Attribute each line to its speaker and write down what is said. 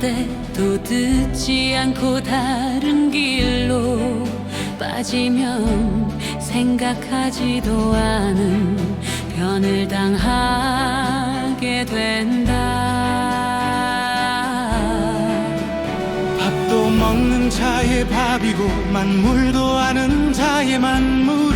Speaker 1: 말한데도 듣지 않고 다른 길로 빠지면 생각하지도 않은 변을 당하게 된다.
Speaker 2: 밥도 먹는 자의 밥이고 만물도 아는 자의 만물